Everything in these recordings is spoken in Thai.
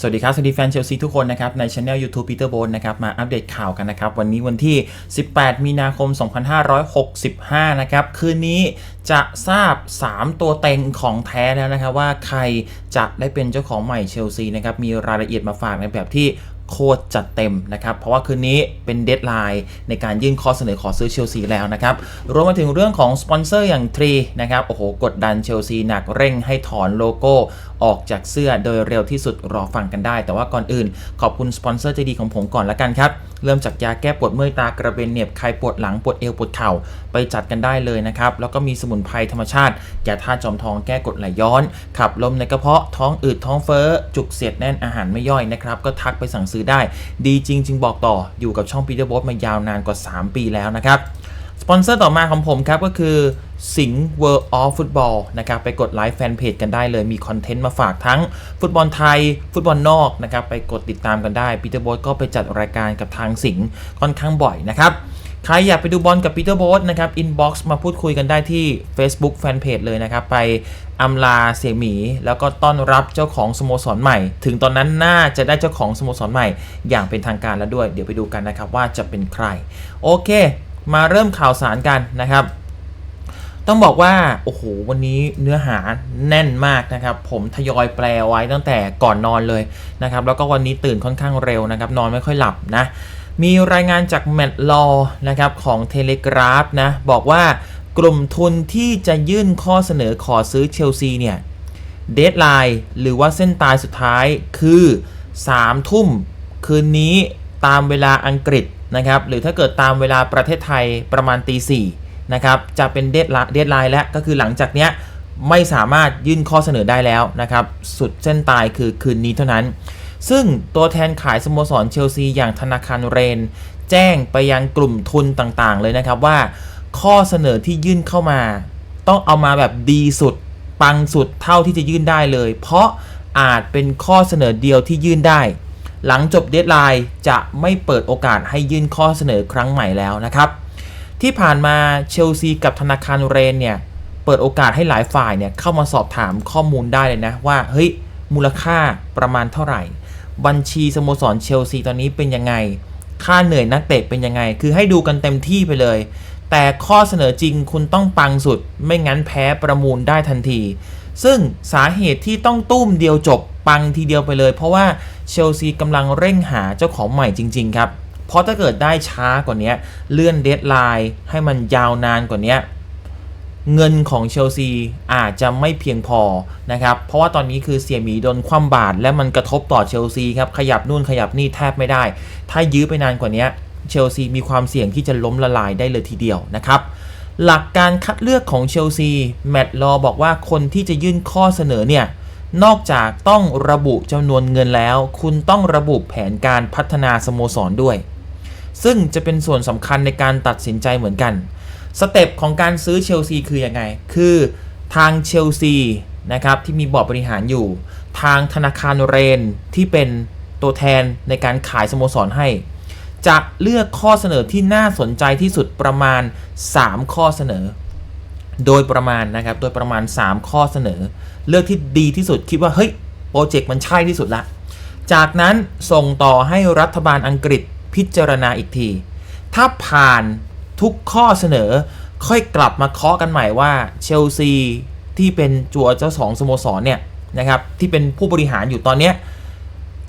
สวัสดีครับ สวัสดีแฟนเชลซีทุกคนนะครับ ในช anel YouTube Peter b o n นะครับ มาอัปเดตข่าวกันนะครับ วันนี้วันที่ 18 มีนาคม 2565 นะครับ คืนนี้จะทราบ 3 ตัวเต็งของแท้แล้วนะครับ ว่าใครจะได้เป็นเจ้าของใหม่เชลซีนะครับ มีรายละเอียดมาฝากในแบบที่โคตรจัดเต็มนะครับ เพราะว่าคืนนี้เป็นเดทไลน์ในการยื่นข้อเสนอขอซื้อเชลซีแล้วนะครับ รวมมาถึงเรื่องของสปอนเซอร์อย่างทรีนะครับ โอ้โห กดดันเชลซีหนักเร่งให้ถอนโลโก้ ออกจากเสื้อโดยเร็วที่สุดรอฟังกันได้ แต่ว่าก่อนอื่น ขอบคุณสปอนเซอร์ใจดีของผมก่อนละกันครับ เริ่มจากยาแก้ปวดเมื่อยตากระเบนเหน็บใครปวดหลังปวดเอวปวดเข่าไปจัดกันได้เลยนะครับ แล้วก็มีสมุนไพรธรรมชาติยาธาตุจอมทองแก้กดไหลย้อน ขับลมในกระเพาะท้องอืดท้องเฟ้อ จุกเสียดแน่นอาหารไม่ย่อยนะครับก็ทักไปสั่งซื้อได้ ดีจริง จึงบอกต่ออยู่กับช่อง Peter b o s มายาวนานกว่า 3 ปีแล้วนะครับ สปอนเซอร์ต่อมาของผมครับก็คือสิงห์ World of Football นะครับไปกดไลค์แฟนเพจกันได้เลยมีคอนเทนต์มาฝากทั้งฟุตบอลไทย ฟุตบอลนอกนะครับไปกดติดตามกันได้ปีเตอร์โบสก็ไปจัดรายการกับทางสิงห์ค่อนข้างบ่อยนะครับใครอยากไปดูบอลกับปีเตอร์โบสนะครับอินบ็อกซ์มาพูดคุยกันได้ที่ Facebook Fanpage เลยนะครับ ไปอำลาเสียหมี แล้วก็ต้อนรับเจ้าของสโมสรใหม่ ถึงตอนนั้นน่าจะได้เจ้าของสโมสรใหม่ อย่างเป็นทางการแล้วด้วย เดี๋ยวไปดูกันนะครับว่าจะเป็นใคร โอเค มาเริ่มข่าวสารกันนะครับ ต้องบอกว่า โอ้โห วันนี้เนื้อหาแน่นมากนะครับ ผมทยอยแปลไว้ตั้งแต่ก่อนนอนเลยนะครับ แล้วก็วันนี้ตื่นค่อนข้างเร็วนะครับ นอนไม่ค่อยหลับนะ มีรายงานจากแมตต์ลอนะครับของเทเลกราฟนะ บอกว่ากลุ่มทุนที่จะยื่นข้อเสนอขอซื้อเชลซีเนี่ยเดทไลน์หรือว่าเส้นตายสุดท้ายคือ 3 ทุ่มคืนนี้ตามเวลาอังกฤษ นะครับหรือถ้าเกิดตามเวลาประเทศไทยประมาณตีสี่นะครับจะเป็นเดทเดทไลน์แล้วก็คือหลังจากเนี้ยไม่สามารถยื่นข้อเสนอได้แล้วนะครับ สุดเส้นตายคือคืนนี้เท่านั้น ซึ่งตัวแทนขายสโมสรเชลซีอย่างธนาคารเรน แจ้งไปยังกลุ่มทุนต่างๆ เลยนะครับว่า ข้อเสนอที่ยื่นเข้ามา ต้องเอามาแบบดีสุด ปังสุดเท่าที่จะยื่นได้เลย เพราะอาจเป็นข้อเสนอเดียวที่ยื่นได้ หลังจบเดทไลน์จะไม่เปิดโอกาสให้ยื่นข้อเสนอครั้งใหม่แล้วนะครับ ที่ผ่านมาเชลซีกับธนาคารเรนเนี่ยเปิดโอกาสให้หลายฝ่ายเนี่ยเข้ามาสอบถามข้อมูลได้เลยนะว่าเฮ้ยมูลค่าประมาณเท่าไหร่ บัญชีสโมสรเชลซีตอนนี้เป็นยังไง ค่าเหนื่อยนักเตะเป็นยังไง คือให้ดูกันเต็มที่ไปเลย แต่ข้อเสนอจริงคุณต้องปังสุด ไม่งั้นแพ้ประมูลได้ทันที ซึ่งสาเหตุที่ต้องตุ้มเดียวจบปังทีเดียวไปเลย เพราะว่า เชลซีกำลังเร่งหาเจ้าของใหม่จริง ๆ ครับ เพราะถ้าเกิดได้ช้ากว่านี้เลื่อนเดทไลน์ให้มันยาวนานกว่านี้เงินของเชลซีอาจจะไม่เพียงพอนะครับ เพราะว่าตอนนี้คือเสียหมีโดนคว่ำบาตรและมันกระทบต่อเชลซีครับ ขยับนู่นขยับนี่แทบไม่ได้ ถ้ายื้อไปนานกว่านี้เชลซีมีความเสี่ยงที่จะล้มละลายได้เลยทีเดียวนะครับ หลักการคัดเลือกของเชลซีแมตต์ลอบอกว่าคนที่จะยื่นข้อเสนอเนี่ย นอกจากต้องระบุจำนวนเงินแล้ว คุณต้องระบุแผนการพัฒนาสโมสรด้วย ซึ่งจะเป็นส่วนสำคัญในการตัดสินใจเหมือนกัน สเต็ปของการซื้อเชลซีคืออยังไง คือทางเชลซีนะครับที่มีบอร์ดบริหารอยู่ ทางธนาคารเรนที่เป็นตัวแทนในการขายสโมสรให้ จะเลือกข้อเสนอที่น่าสนใจที่สุดประมาณ 3 ข้อเสนอ โดยประมาณนะครับ โดยประมาณ 3 ข้อเสนอ เลือกที่ดีที่สุดคิดว่า เฮ้ย โปรเจกต์มันใช่ที่สุดละ จากนั้นส่งต่อให้รัฐบาลอังกฤษพิจารณาอีกที ถ้าผ่านทุกข้อเสนอ ค่อยกลับมาเคาะกันใหม่ว่าเชลซีที่เป็นจัวเจ้าสองสโมสรเนี่ยนะครับที่เป็นผู้บริหารอยู่ตอนนี้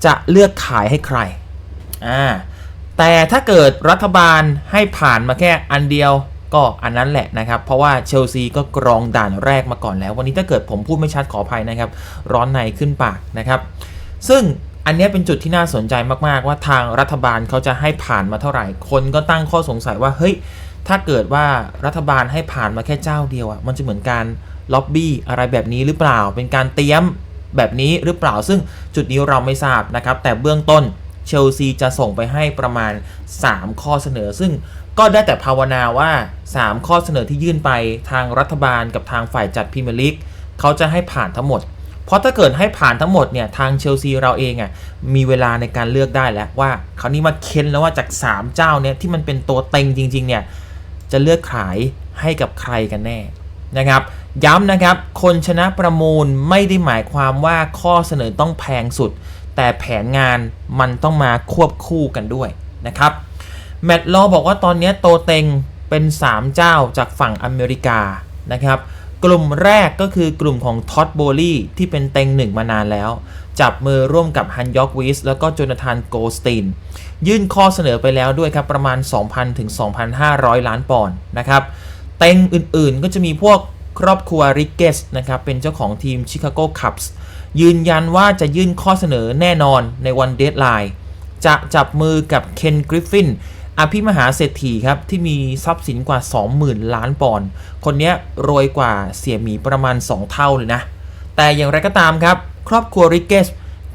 จะเลือกขายให้ใครอ่าแต่ถ้าเกิดรัฐบาลให้ผ่านมาแค่อันเดียว ก็อันนั้นแหละนะครับ เพราะว่าเชลซีก็กรองด่านแรกมาก่อนแล้ว วันนี้ถ้าเกิดผมพูดไม่ชัดขออภัยนะครับ ร้อนในขึ้นปากนะครับ ซึ่งอันนี้เป็นจุดที่น่าสนใจมาก ๆ ว่าทางรัฐบาลเขาจะให้ผ่านมาเท่าไหร่ คนก็ตั้งข้อสงสัยว่าเฮ้ยถ้าเกิดว่ารัฐบาลให้ผ่านมาแค่เจ้าเดียวอะ่ะมันจะเหมือนการล็อบบี้อะไรแบบนี้หรือเปล่า เป็นการเตรียมแบบนี้หรือเปล่า ซึ่งจุดนี้เราไม่ทราบนะครับ แต่เบื้องต้นเชลซีจะส่งไปให้ประมาณ 3 ข้อเสนอ ซึ่งก็ได้แต่ภาวนาว่า 3 ข้อเสนอที่ยื่นไปทางรัฐบาลกับทางฝ่ายจัดพรีเมียร์ลีกเขาจะให้ผ่านทั้งหมด เพราะถ้าเกิดให้ผ่านทั้งหมดเนี่ยทางเชลซีเราเองอะมีเวลาในการเลือกได้แล้วว่าคราวนี้มาเค้นแล้วว่าจาก 3 เจ้าเนี่ยที่มันเป็นตัวเต็งจริง ๆ เนี่ยจะเลือกขายให้กับใครกันแน่นะครับย้ำนะครับ คนชนะประมูลไม่ได้หมายความว่าข้อเสนอต้องแพงสุด แต่แผนงานมันต้องมาควบคู่กันด้วยนะครับ แมตต์ลอบอกว่าตอนนี้โตเต็งเป็น 3 เจ้าจากฝั่งอเมริกานะครับ กลุ่มแรกก็คือกลุ่มของท็อดโบลี่ที่เป็นเต็งหนึ่งมานานแล้ว จับมือร่วมกับฮันยอกวิสแล้วก็โจนาธานโกสติน ยื่นข้อเสนอไปแล้วด้วยครับ ประมาณ 2,000 ถึง 2,500 ล้านปอนด์นะครับ เต็งอื่นๆก็จะมีพวกครอบครัวริกเกสนะครับ เป็นเจ้าของทีมชิคาโกคัพส์ยืนยันว่าจะยื่นข้อเสนอแน่นอนในวันเดทไลน์จะจับมือกับเคนกริฟฟิน อภิมหาเศรษฐีครับที่มีทรัพย์สินกว่า 20,000 ล้านปอนด์คนนี้รวยกว่าเสียหมีประมาณ 2 เท่าเลยนะ แต่อย่างไรก็ตามครับ ครอบครัวริกเกส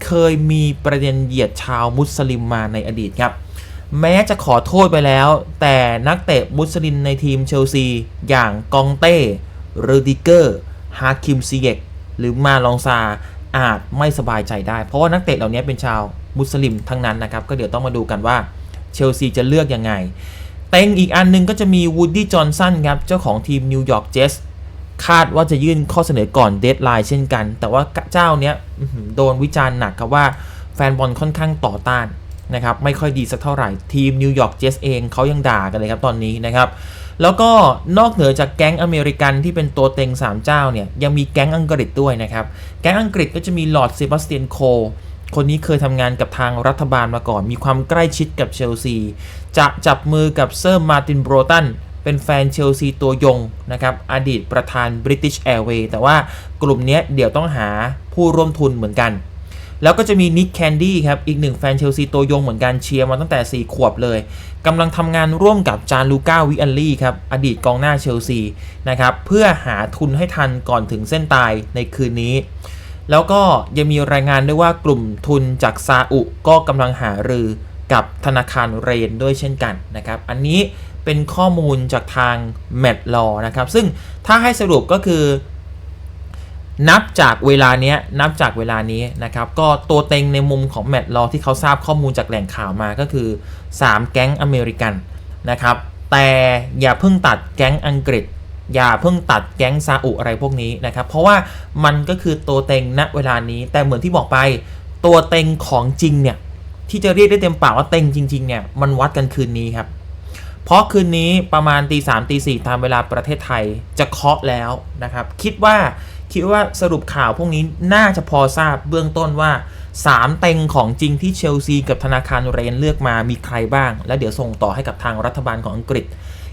เคยมีประเด็นเหยียดชาวมุสลิมมาในอดีตครับ แม้จะขอโทษไปแล้ว แต่นักเตะมุสลิมในทีมเชลซี อย่างกองเต้เรดิเกอร์ฮาคิมซีเยกหรือมาลองซาอาจไม่สบายใจได้ เพราะว่านักเตะเหล่านี้เป็นชาวมุสลิมทั้งนั้นนะครับ ก็เดี๋ยวต้องมาดูกันว่า เชลซีจะเลือกยังไง เต็งอีกอันหนึงก็จะมีวูดดี้จอห์นสันครับ เจ้าของทีมนิวยอร์กเจสคาดว่าจะยื่นข้อเสนอก่อนเดทไลน์เช่นกัน แต่ว่าเจ้าเนี้ยโดนวิจารณ์หนักครับว่าแฟนบอลค่อนข้างต่อต้านนะครับไม่ค่อยดีสักเท่าไหร่ทีมนิวยอร์กเจสเองเขายังด่ากันเลยครับตอนนี้นะครับ แล้วก็นอกเหนือจากแก๊งอเมริกันที่เป็นตัวเต็ง 3 เจ้าเนี่ยยังมีแก๊งอังกฤษด้วยนะครับ แก๊งอังกฤษก็จะมีลอร์ดเซบาสเตียนโค คนนี้เคยทำงานกับทางรัฐบาลมาก่อน มีความใกล้ชิดกับเชลซี จะจับมือกับเซอร์มาร์ตินโบรตันเป็นแฟนเชลซีตัวยงนะครับอดีตประธาน British Airways แต่ว่ากลุ่มนี้เดี๋ยวต้องหาผู้ร่วมทุนเหมือนกัน แล้วก็จะมีนิกแคนดี้ครับ อีกหนึ่งแฟนเชลซีตัวยงเหมือนกันเชียร์มาตั้งแต่ 4 ขวบเลยกำลังทำงานร่วมกับจานลูก้าวิอัลลี่ครับอดีตกองหน้าเชลซีนะครับเพื่อหาทุนให้ทันก่อนถึงเส้นตายในคืนนี้ แล้วก็ยังมีรายงานด้วยว่ากลุ่มทุนจากซาอุก็กำลังหารือกับธนาคารเรนด้วยเช่นกันนะครับ อันนี้เป็นข้อมูลจากทางแมตต์ลอนะครับ ซึ่งถ้าให้สรุปก็คือ นับจากเวลานี้นับจากเวลานี้นะครับ ก็ตัวเต็งในมุมของแมตต์ลอที่เขาทราบข้อมูลจากแหล่งข่าวมาก็คือ 3 แก๊งอเมริกันนะครับ แต่อย่าเพิ่งตัดแก๊งอังกฤษ อย่าเพิ่งตัดแก๊งซาอุอะไรพวกนี้นะครับ เพราะว่ามันก็คือตัวเต็งณเวลานี้ แต่เหมือนที่บอกไป ตัวเต็งของจริงเนี่ยที่จะเรียกได้เต็มปากว่าเต็งจริงๆเนี่ยมันวัดกันคืนนี้ครับ เพราะคืนนี้ประมาณตีสามตีสี่ตามเวลาประเทศไทยจะเคาะแล้วนะครับ คิดว่าคิดว่าสรุปข่าวพวกนี้น่าจะพอทราบเบื้องต้นว่า 3 เต็งของจริงที่เชลซีกับธนาคารเรนเลือกมามีใครบ้าง แล้วเดี๋ยวส่งต่อให้กับทางรัฐบาลของอังกฤษ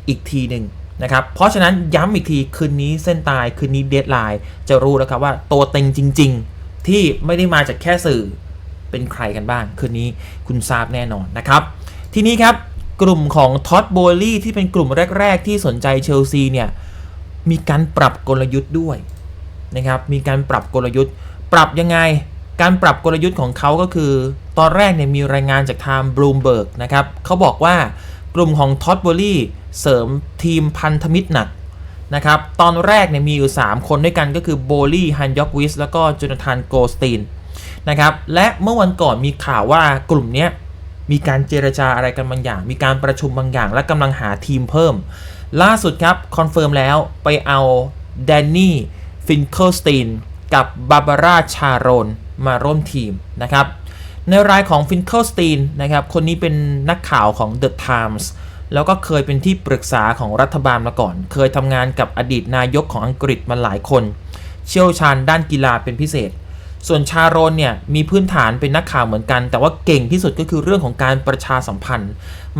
อีกทีหนึ่ง นะครับ เพราะฉะนั้นย้ำอีกทีคืนนี้เส้นตายคืนนี้เดทไลน์จะรู้แล้วครับว่าตัวเต็งจริง ๆ ที่ไม่ได้มาจากแค่สื่อเป็นใครกันบ้าง คืนนี้คุณทราบแน่นอนนะครับ ทีนี้ครับกลุ่มของท็อตโบลี่ที่เป็นกลุ่มแรก ๆ ที่สนใจเชลซีเนี่ยมีการปรับกลยุทธ์ด้วยนะครับมีการปรับกลยุทธ์ ปรับยังไงการปรับกลยุทธ์ของเขาก็คือ ตอนแรกเนี่ยมีรายงานจากทางบลูมเบิร์กนะครับเขาบอกว่ากลุ่มของท็อตโบลี่ เสริมทีมพันธมิตรหนักนะครับ ตอนแรกเนี่ยมีอยู่ 3 คนด้วยกันก็คือโบลี่ฮันยอกวิสแล้วก็โจนาธานโกสตีนนะครับ และเมื่อวันก่อนมีข่าวว่ากลุ่มนี้มีการเจรจาอะไรกันบางอย่าง มีการประชุมบางอย่าง และกำลังหาทีมเพิ่ม ล่าสุดครับ คอนเฟิร์มแล้วไปเอาแดนนี่ฟินเคิลสตีนกับบาบาร่าชาโรนมาร่วมทีมนะครับ ในรายของฟินเคิลสตีนนะครับ คนนี้เป็นนักข่าวของ The Times แล้วก็เคยเป็นที่ปรึกษาของรัฐบาลมาก่อน เคยทำงานกับอดีตนายกของอังกฤษมาหลายคน เชี่ยวชาญด้านกีฬาเป็นพิเศษ ส่วนชาโรนเนี่ยมีพื้นฐานเป็นนักข่าวเหมือนกัน แต่ว่าเก่งที่สุดก็คือเรื่องของการประชาสัมพันธ์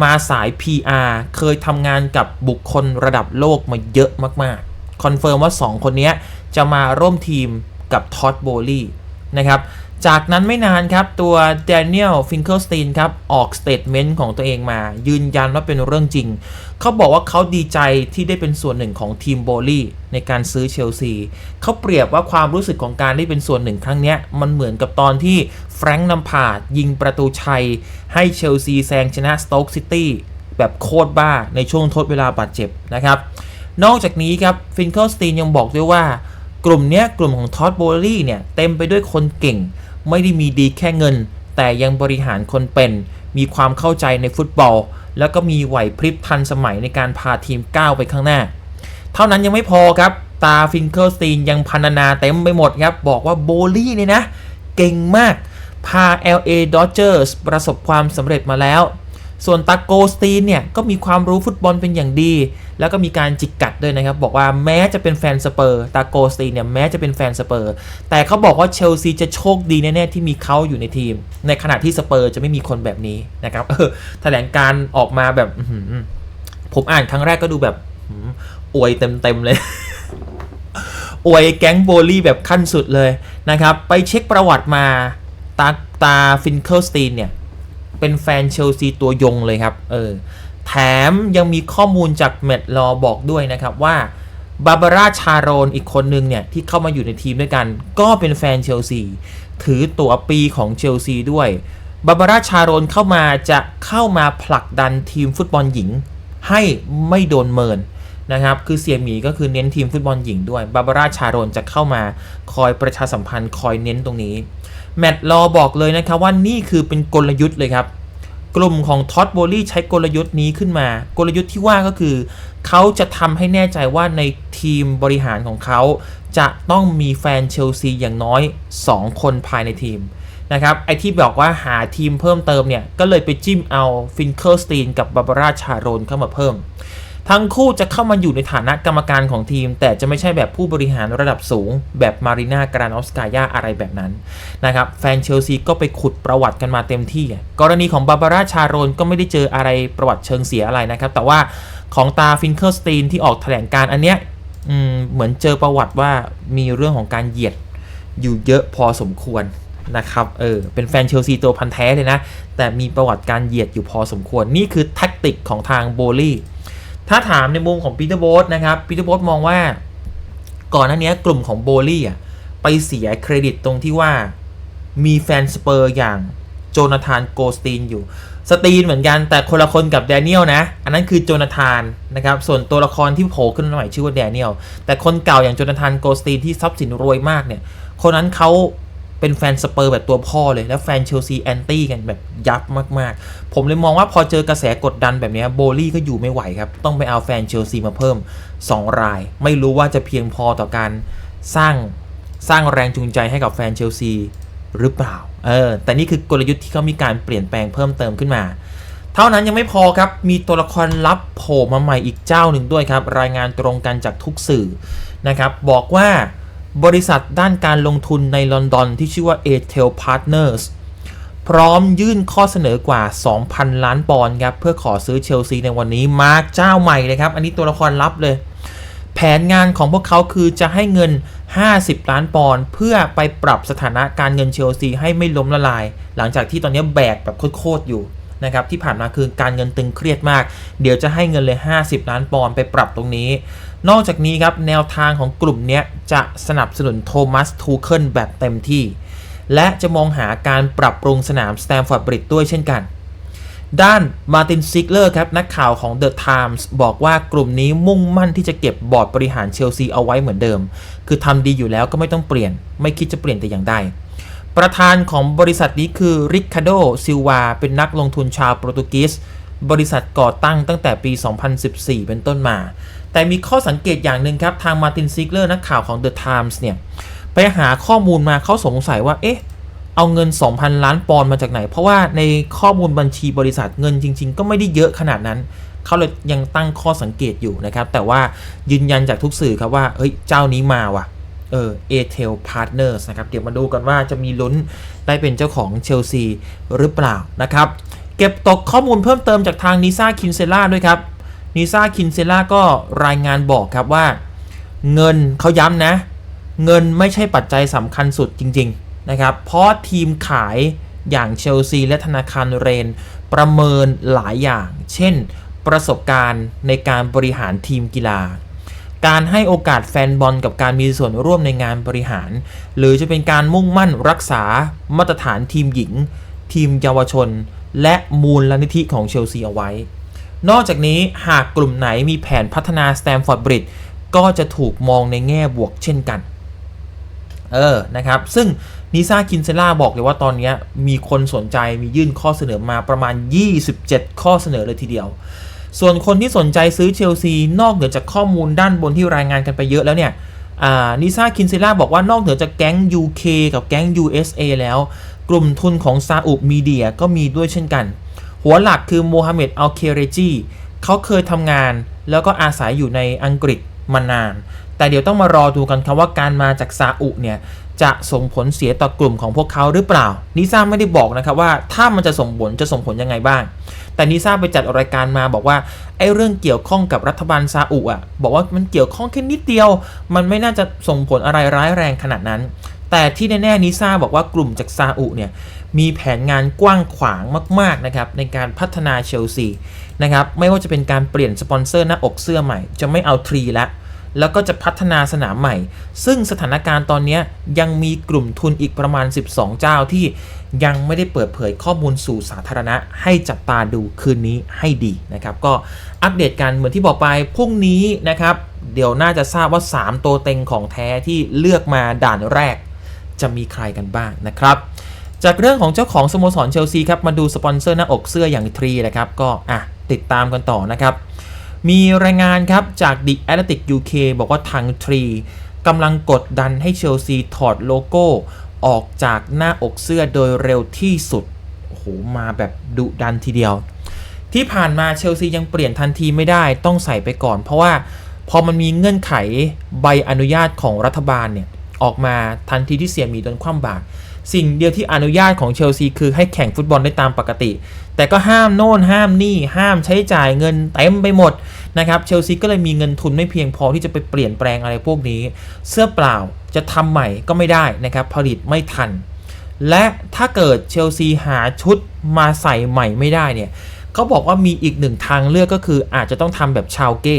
มาสาย PR เคยทำงานกับบุคคลระดับโลกมาเยอะมากๆ คอนเฟิร์มว่า 2 คนนี้จะมาร่วมทีมกับท็อตโบลี่นะครับ จากนั้นไม่นานครับ ตัวแดเนียลฟิงเกิลสตีนครับ ออกสเตทเมนต์ของตัวเองมา ยืนยันว่าเป็นเรื่องจริง เขาบอกว่าเขาดีใจที่ได้เป็นส่วนหนึ่งของทีมโบลี่ในการซื้อเชลซีเขาเปรียบว่าความรู้สึกของการได้เป็นส่วนหนึ่งครั้งนี้มันเหมือนกับตอนที่แฟรงค์นัมพาดยิงประตูชัย ให้เชลซีแซงชนะสโต๊กซิตี้แบบโคตรบ้าในช่วงทดเวลาบาดเจ็บนะครับ นอกจากนี้ครับฟินเคิลสตีนยังบอกด้วยว่ากลุ่มเนี้ยกลุ่มของท็อตโบลี่เนี่ยเต็มไปด้วยคนเก่ง ไม่ได้มีดีแค่เงิน แต่ยังบริหารคนเป็น มีความเข้าใจในฟุตบอล แล้วก็มีไหวพริบทันสมัยในการพาทีมก้าวไปข้างหน้า เท่านั้นยังไม่พอครับ ตาฟินเคิลสตีนยังพันนาเต็มไปหมดครับ บอกว่าโบลี่เนี่ยนะ เก่งมาก พา LA Dodgers ประสบความสำเร็จมาแล้ว ส่วนตาโกสตีนเนี่ยก็มีความรู้ฟุตบอลเป็นอย่างดี แล้วก็มีการจิกกัดด้วยนะครับ บอกว่าแม้จะเป็นแฟนสเปอร์ตาโกสตีนเนี่ยแม้จะเป็นแฟนสเปอร์ แต่เขาบอกว่าเชลซีจะโชคดีแน่ๆที่มีเขาอยู่ในทีม ในขณะที่สเปอร์จะไม่มีคนแบบนี้นะครับเออแถลงการออกมาแบบผมอ่านครั้งแรกก็ดูแบบอื้อหืออวยเต็มๆเลยอวยแก๊งโบลี่แบบขั้นสุดเลยนะครับ ไปเช็คประวัติมาตาตาฟินเคิลสตีนเนี่ย เป็นแฟนเชลซีตัวยงเลยครับเออแถมยังมีข้อมูลจากเมดลอบอกด้วยนะครับว่าบาบาร่าชาโรนอีกคนนึงเนี่ย ที่เข้ามาอยู่ในทีมด้วยกัน ก็เป็นแฟนเชลซี ถือตั๋วปีของเชลซีด้วยบาบาร่าชาโรนเข้ามาจะเข้ามาผลักดันทีมฟุตบอลหญิง ให้ไม่โดนเมินนะครับ คือเสียหมีก็คือเน้นทีมฟุตบอลหญิงด้วยบาบาร่าชาโรนจะเข้ามาคอยประชาสัมพันธ์คอยเน้นตรงนี้ แมตต์ลอบอกเลยนะครับว่านี่คือเป็นกลยุทธ์เลยครับ กลุ่มของท็อตโบลี่ใช้กลยุทธ์นี้ขึ้นมา กลยุทธ์ที่ว่าก็คือ เขาจะทำให้แน่ใจว่าในทีมบริหารของเขา จะต้องมีแฟนเชลซีอย่างน้อย 2 คนภายในทีมนะครับไอที่บอกว่าหาทีมเพิ่มเติมเนี่ย ก็เลยไปจิ้มเอาฟินเคิลสตีนกับบาบาร่าชาโรนเข้ามาเพิ่ม ทั้งคู่จะเข้ามาอยู่ในฐานะกรรมการของทีม แต่จะไม่ใช่แบบผู้บริหารระดับสูง แบบมารีนากรานอฟสกายาอะไรแบบนั้นนะครับแฟนเชลซีก็ไปขุดประวัติกันมาเต็มที่ กรณีของบาบาร่าชาโรนก็ไม่ได้เจออะไรประวัติเชิงเสียอะไรนะครับ แต่ว่าของตาฟินเคิลสตีนที่ออกแถลงการอันเนี้ยเหมือนเจอประวัติว่ามีเรื่องของการเหยียดอยู่เยอะพอสมควรนะครับ เออ เป็นแฟนเชลซีตัวพันแท้เลยนะ แต่มีประวัติการเหยียดอยู่พอสมควร นี่คือแท็กติกของทางโบลี่ ถ้าถามในมุมของปีเตอร์โบสนะครับปีเตอร์โบสมองว่าก่อนหน้านี้กลุ่มของโบลี่อะไปเสียเครดิตตรงที่ว่ามีแฟนสเปอร์อย่างโจนาธานโกสตีนอยู่ สตีนเหมือนกันแต่คนละคนกับแดเนียลนะ อันนั้นคือโจนาธานนะครับ ส่วนตัวละครที่โผล่ขึ้นมาใหม่ชื่อว่าแดเนียล แต่คนเก่าอย่างโจนาธานโกสตีนที่ทรัพย์สินรวยมากเนี่ย คนนั้นเขา เป็นแฟนสเปอร์แบบตัวพ่อเลย แล้วแฟนเชลซีแอนตี้กันแบบยับมากๆ ผมเลยมองว่าพอเจอกระแสกดดันแบบนี้โบลี่ก็อยู่ไม่ไหวครับ ต้องไปเอาแฟนเชลซีมาเพิ่ม 2 ราย ไม่รู้ว่าจะเพียงพอต่อการสร้างสร้างแรงจูงใจให้กับแฟนเชลซีหรือเปล่า เออ แต่นี่คือกลยุทธ์ที่เขามีการเปลี่ยนแปลงเพิ่มเติมขึ้นมา เท่านั้นยังไม่พอครับ มีตัวละครลับโผล่มาใหม่อีกเจ้าหนึ่งด้วยครับ รายงานตรงกันจากทุกสื่อนะครับ บอกว่า บริษัทด้านการลงทุนในลอนดอนที่ชื่อว่า a t e l Partners พร้อมยื่นข้อเสนอกว่า 2,000 ล้านปอนด์ครับเพื่อขอซื้อเชลซีในวันนี้มาเจ้าใหม่เลยครับ อันนี้ตัวละครลับเลย แผนงานของพวกเขาคือจะให้เงิน 50 ล้านปอนด์เพื่อไปปรับสถานะการเงินเชลซีให้ไม่ล้มละลาย หลังจากที่ตอนนี้แบกแบบโคตรอยู่นะครับที่ผ่านมาคือการเงินตึงเครียดมาก เดี๋ยวจะให้เงินเลย 50 ล้านปอนด์ไปปรับตรงนี้ นอกจากนี้ครับแนวทางของกลุ่มนี้จะสนับสนุนโทมัสทูเคิลแบบเต็มที่ และจะมองหาการปรับปรุงสนามสแตมฟอร์ดบริดด้วยเช่นกัน ด้านมาตินซิกเลอร์ครับนักข่าวของ The Times บอกว่ากลุ่มนี้มุ่งมั่นที่จะเก็บบอร์ดบริหารเชลซีเอาไว้เหมือนเดิม คือทำดีอยู่แล้วก็ไม่ต้องเปลี่ยน ไม่คิดจะเปลี่ยนแต่อย่างใดประธานของบริษัทนี้คือริคาโดซิลวาเป็นนักลงทุนชาวโปรตุเกสบริษัทก่อตั้งตั้งแต่ปี 2014 เป็นต้นมา แต่มีข้อสังเกตอย่างหนึ่งครับ ทางมาตินซิกเลอร์นักข่าวของ The Times เนี่ย ไปหาข้อมูลมาเขาสงสัยว่า เอ๊ะ เอาเงิน 2,000 ล้านปอนด์มาจากไหน เพราะว่าในข้อมูลบัญชีบริษัทเงินจริง ๆ ก็ไม่ได้เยอะขนาดนั้น เขาเลยยังตั้งข้อสังเกตอยู่นะครับ แต่ว่ายืนยันจากทุกสื่อครับว่า เฮ้ย เจ้านี้มาว่ะ เออ a t e l Partners นะครับ เดี๋ยวมาดูกันว่าจะมีลุ้นได้เป็นเจ้าของเชลซีหรือเปล่านะครับ เก็บตกข้อมูลเพิ่มเติมจากทางนิซ่าคินเซล่าด้วยครับ นิซ่าคินเซล่าก็รายงานบอกครับว่า เงินเขาย้ำนะ เงินไม่ใช่ปัจจัยสำคัญสุดจริง ๆ นะครับ เพราะทีมขายอย่างเชลซีและธนาคารเรน ประเมินหลายอย่าง เช่น ประสบการณ์ในการบริหารทีมกีฬา การให้โอกาสแฟนบอลกับการมีส่วนร่วมในงานบริหาร หรือจะเป็นการมุ่งมั่นรักษามาตรฐานทีมหญิง ทีมเยาวชน และมูลนิธิของเชลซีเอาไว้ นอกจากนี้หากกลุ่มไหนมีแผนพัฒนาสแตมฟอร์ดบริดก็จะถูกมองในแง่บวกเช่นกัน เออ นะครับ ซึ่งนิซาคินเซล่าบอกเลยว่าตอนนี้มีคนสนใจมียื่นข้อเสนอมาประมาณ 27 ข้อเสนอเลยทีเดียว ส่วนคนที่สนใจซื้อเชลซี นอกเหนือจากข้อมูลด้านบนที่รายงานกันไปเยอะแล้วเนี่ยนิซาคินเซล่าบอกว่านอกเหนือจากแก๊ง UK กับแก๊ง USA แล้ว กลุ่มทุนของซาอุมีเดียก็มีด้วยเช่นกัน หัวหลักคือโมฮัมเหม็ดอัลเคเรจีเขาเคยทำงานแล้วก็อาศัยอยู่ในอังกฤษมานาน แต่เดี๋ยวต้องมารอดูกันครับว่าการมาจากซาอุเนี่ยจะส่งผลเสียต่อกลุ่มของพวกเขาหรือเปล่านิซ่าไม่ได้บอกนะครับว่าถ้ามันจะส่งผลจะส่งผลยังไงบ้าง แต่นิซ่าไปจัดรายการมาบอกว่าไอ้เรื่องเกี่ยวข้องกับรัฐบาลซาอุอะบอกว่ามันเกี่ยวข้องแค่นิดเดียว มันไม่น่าจะส่งผลอะไรร้ายแรงขนาดนั้น แต่ที่แน่ๆนิซ่าบอกว่ากลุ่มจากซาอุเนี่ยมีแผนงานกว้างขวางมากๆนะครับในการพัฒนาเชลซีนะครับไม่ว่าจะเป็นการเปลี่ยนสปอนเซอร์หน้าอกเสื้อใหม่ จะไม่เอาทรีแล้วแล้วก็จะพัฒนาสนามใหม่ ซึ่งสถานการณ์ตอนนี้ยังมีกลุ่มทุนอีกประมาณ 12 เจ้าที่ยังไม่ได้เปิดเผยข้อมูลสู่สาธารณะ ให้จับตาดูคืนนี้ให้ดีนะครับ ก็อัปเดตกันเหมือนที่บอกไปพรุ่งนี้นะครับ เดี๋ยวน่าจะทราบว่า 3 ตัวเต็งของแท้ที่เลือกมาด่านแรก จะมีใครกันบ้างนะครับ จากเรื่องของเจ้าของสโมสรเชลซีครับมาดูสปอนเซอร์หน้าอกเสื้ออย่างทรีนะครับก็อะติดตามกันต่อนะครับมีรายงานครับจาก The Athletic UK บอกว่าทางทรีกำลังกดดันให้เชลซีถอดโลโก้ออกจากหน้าอกเสื้อโดยเร็วที่สุดโอ้โหมาแบบดุดันทีเดียว ที่ผ่านมาเชลซียังเปลี่ยนทันทีไม่ได้ต้องใส่ไปก่อน เพราะว่าพอมันมีเงื่อนไขใบอนุญาตของรัฐบาลเนี่ย ออกมาทันทีที่เสียหมีโดนคว่ำบาตรสิ่งเดียวที่อนุญาตของเชลซีคือให้แข่งฟุตบอลได้ตามปกติ แต่ก็ห้ามโน่นห้ามนี่ ห้ามใช้จ่ายเงินเต็มไปหมดนะครับเชลซีก็เลยมีเงินทุนไม่เพียงพอที่จะไปเปลี่ยนแปลงอะไรพวกนี้ เสื้อเปล่าจะทำใหม่ก็ไม่ได้นะครับผลิตไม่ทัน และถ้าเกิดเชลซีหาชุดมาใส่ใหม่ไม่ได้เนี่ยเขาบอกว่ามีอีกหนึ่งทางเลือกก็คืออาจจะต้องทำแบบชาวเก้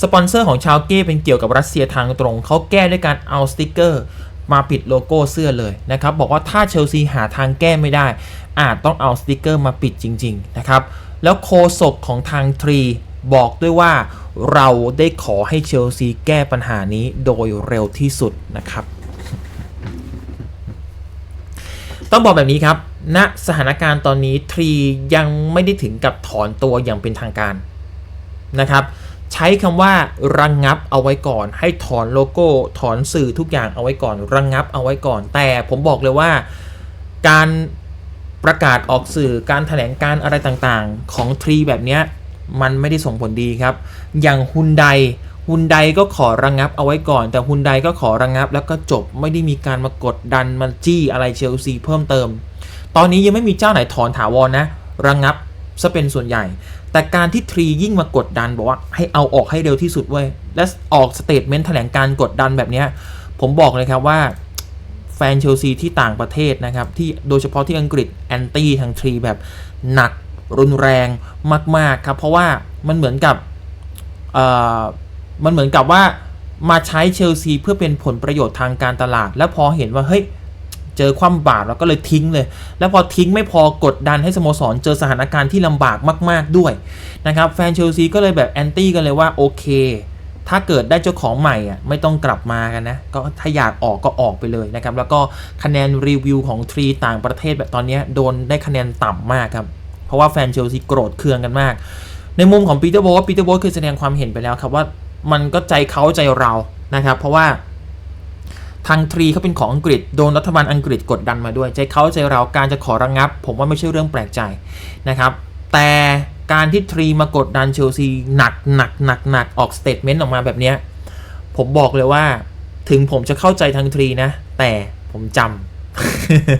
สปอนเซอร์ของชาวเก้เป็นเกี่ยวกับรัสเซียทางตรง เขาแก้ด้วยการเอาสติกเกอร์ มาปิดโลโก้เสื้อเลยนะครับ บอกว่าถ้าเชลซีหาทางแก้ไม่ได้ อาจต้องเอาสติกเกอร์มาปิดจริง ๆ นะครับ แล้วโคศกของทางทรีบอกด้วยว่าเราได้ขอให้เชลซีแก้ปัญหานี้โดยเร็วที่สุดนะครับ ต้องบอกแบบนี้ครับณสถานการณ์ตอนนี้ทรียังไม่ได้ถึงกับถอนตัวอย่างเป็นทางการนะครับ ใช้คำว่าระงงับเอาไว้ก่อน ให้ถอนโลโก้ถอนสื่อทุกอย่างเอาไว้ก่อนระงงับเอาไว้ก่อน แต่ผมบอกเลยว่าการประกาศออกสื่อการถแถลงการอะไรต่างๆ ของทรีแบบนี้มันไม่ได้ส่งผลดีครับ อย่างฮุนไดฮุนไดก็ขอระงงับเอาไว้ก่อน แต่ฮุนไดก็ขอระงงับ แล้วก็จบไม่ได้มีการมากดดันมาจี้อะไรเชลซีเพิ่มเติม ตอนนี้ยังไม่มีเจ้าไหนถอนถาวรนะระงงับ ซะเป็นส่วนใหญ่ แต่การที่ทรียิ่งมากดดันบอกว่าให้เอาออกให้เร็วที่สุดเว้ย และออกสเตทเมนต์แถลงการกดดันแบบนี้ผมบอกเลยครับว่าแฟนเชลซีที่ต่างประเทศนะครับ ที่โดยเฉพาะที่อังกฤษแอนตี้ทางทรีแบบหนักรุนแรงมาก ๆ ครับ เพราะว่ามันเหมือนกับมันเหมือนกับว่ามาใช้เชลซีเพื่อเป็นผลประโยชน์ทางการตลาด แล้วพอเห็นว่าเฮ้ย เจอความบาปแล้วก็เลยทิ้งเลย แล้วพอทิ้งไม่พอกดดันให้สโมสรเจอสถานการณ์ที่ลำบากมาก ๆด้วยนะครับแฟนเชลซีก็เลยแบบแอนตี้กันเลยว่าโอเค ถ้าเกิดได้เจ้าของใหม่อะไม่ต้องกลับมากันนะ ก็ถ้าอยากออกก็ออกไปเลยนะครับ แล้วก็คะแนนรีวิวของทรีต่างประเทศแบบตอนนี้โดนได้คะแนนต่ำมากครับ เพราะว่าแฟนเชลซีโกรธเคืองกันมาก ในมุมของปีเตอร์โบสปีเตอร์โบสเคยแสดงความเห็นไปแล้วครับว่ามันก็ใจเขาใจเรานะครับ เพราะว่า ทางทรีเขาเป็นของอังกฤษโดนรัฐบาลอังกฤษกดดันมาด้วย ใจเขาใจเราการจะขอระงงับ ผมว่าไม่ใช่เรื่องแปลกใจนะครับ แต่การที่ทรีมากดดันเชลซีหนักหนักหนักหนักออกสเตทเมนต์ออกมาแบบนี้ผมบอกเลยว่า ถึงผมจะเข้าใจทางทรีนะ แต่ผมจ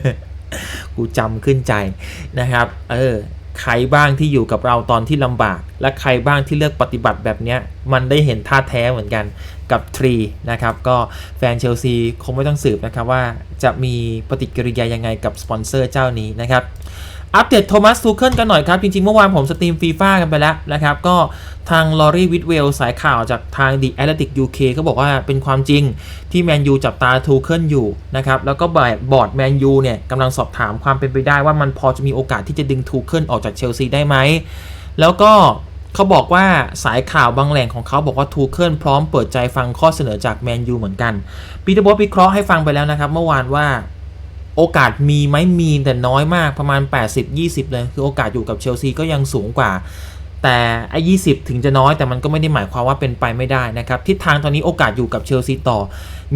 ำกูจำขึ้นใจนะครับ เออ ใครบ้างที่อยู่กับเราตอนที่ลำบาก และใครบ้างที่เลือกปฏิบัติแบบนี้มันได้เห็นท่าแท้เหมือนกันกับทรีนะครับก็แฟนเชลซีคงไม่ต้องสืบนะครับว่าจะมีปฏิกิริยายังไงกับสปอนเซอร์เจ้านี้นะครับ อัปเดตโทมัสทูเคิลกันหน่อยครับ จริงๆ เมื่อวานผมสตรีมฟีฟ่ากันไปแล้วนะครับ ก็ทางลอรี่วิทเวลสายข่าวจากทาง The Athletic UK ก็บอกว่าเป็นความจริงที่แมนยูจับตาทูเคิลอยู่นะครับ แล้วก็บอร์ดแมนยูเนี่ยกำลังสอบถามความเป็นไปได้ว่ามันพอจะมีโอกาสที่จะดึงทูเคิลออกจากเชลซีได้ไหม แล้วก็เขาบอกว่าสายข่าวบางแหล่งของเขาบอกว่าทูเคิลพร้อมเปิดใจฟังข้อเสนอจากแมนยูเหมือนกันปีเตอร์บอสวิเคราะห์ให้ฟังไปแล้วนะครับเมื่อวานว่า โอกาสมีไหมมีแต่น้อยมากประมาณ 80-20 เลย คือโอกาสอยู่กับเชลซีก็ยังสูงกว่า แต่ไอ้ยีถึงจะน้อยแต่มันก็ไม่ได้หมายความว่าเป็นไปไม่ได้นะครับ ทิศทางตอนนี้โอกาสอยู่กับเชลซีต่อ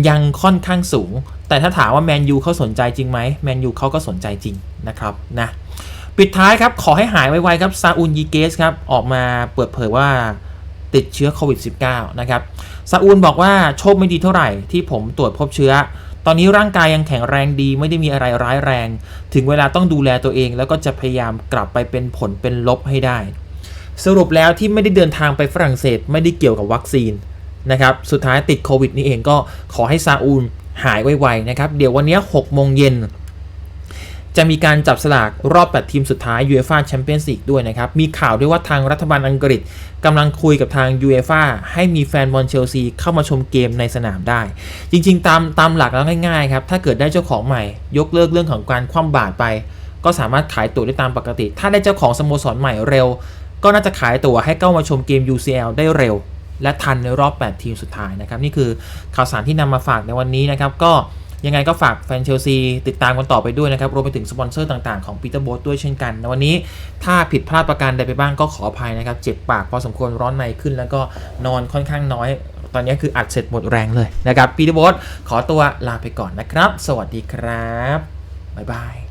ยังค่อนข้างสูง แต่ถ้าถามว่าแมนยูเขาสนใจจริงไหมแมนยูเขาก็สนใจจริงนะครับนะปิดท้ายครับ ขอให้หายไวๆครับซาอุลยีเกสครับ ออกมาเปิดเผยว่าติดเชื้อโควิด -19 นะครับซาอุลบอกว่าโชคไม่ดีเท่าไหร่ที่ผมตรวจพบเชื้อ ตอนนี้ร่างกายยังแข็งแรงดีไม่ได้มีอะไรร้ายแรง ถึงเวลาต้องดูแลตัวเอง แล้วก็จะพยายามกลับไปเป็นผลเป็นลบให้ได้ สรุปแล้วที่ไม่ได้เดินทางไปฝรั่งเศสไม่ได้เกี่ยวกับวัคซีนนะครับสุดท้ายติดโควิดนี่เองก็ขอให้ซาอูลหายไวๆนะครับเดี๋ยววันนี้6โมงเย็น จะมีการจับสลากรอบ 8 ทีมสุดท้าย UEFA Champions League ด้วยนะครับ มีข่าวด้วยว่าทางรัฐบาลอังกฤษกำลังคุยกับทาง UEFA ให้มีแฟนบอลเชลซีเข้ามาชมเกมในสนามได้ จริง ๆ ตามตามหลักแล้วง่ายๆครับ ถ้าเกิดได้เจ้าของใหม่ ยกเลิกเรื่องของการคว่ำบาตรไป ก็สามารถขายตั๋วได้ตามปกติ ถ้าได้เจ้าของสโมสรใหม่เร็ว ก็น่าจะขายตั๋วให้เข้ามาชมเกม UCL ได้เร็ว และทันในรอบ 8 ทีมสุดท้ายนะครับนี่คือข่าวสารที่นำมาฝากในวันนี้นะครับก็ ยังไงก็ฝากแฟนเชลซีติดตามกันต่อไปด้วยนะครับ รวมไปถึงสปอนเซอร์ต่างๆของปีเตอร์โบสด้วยเช่นกันวันนี้ถ้าผิดพลาดประการใดไปบ้างก็ขออภัยนะครับ เจ็บปากพอสมควรร้อนในขึ้น แล้วก็นอนค่อนข้างน้อย ตอนนี้คืออัดเสร็จหมดแรงเลยนะครับปีเตอร์โบสขอตัวลาไปก่อนนะครับ สวัสดีครับบ๊ายบาย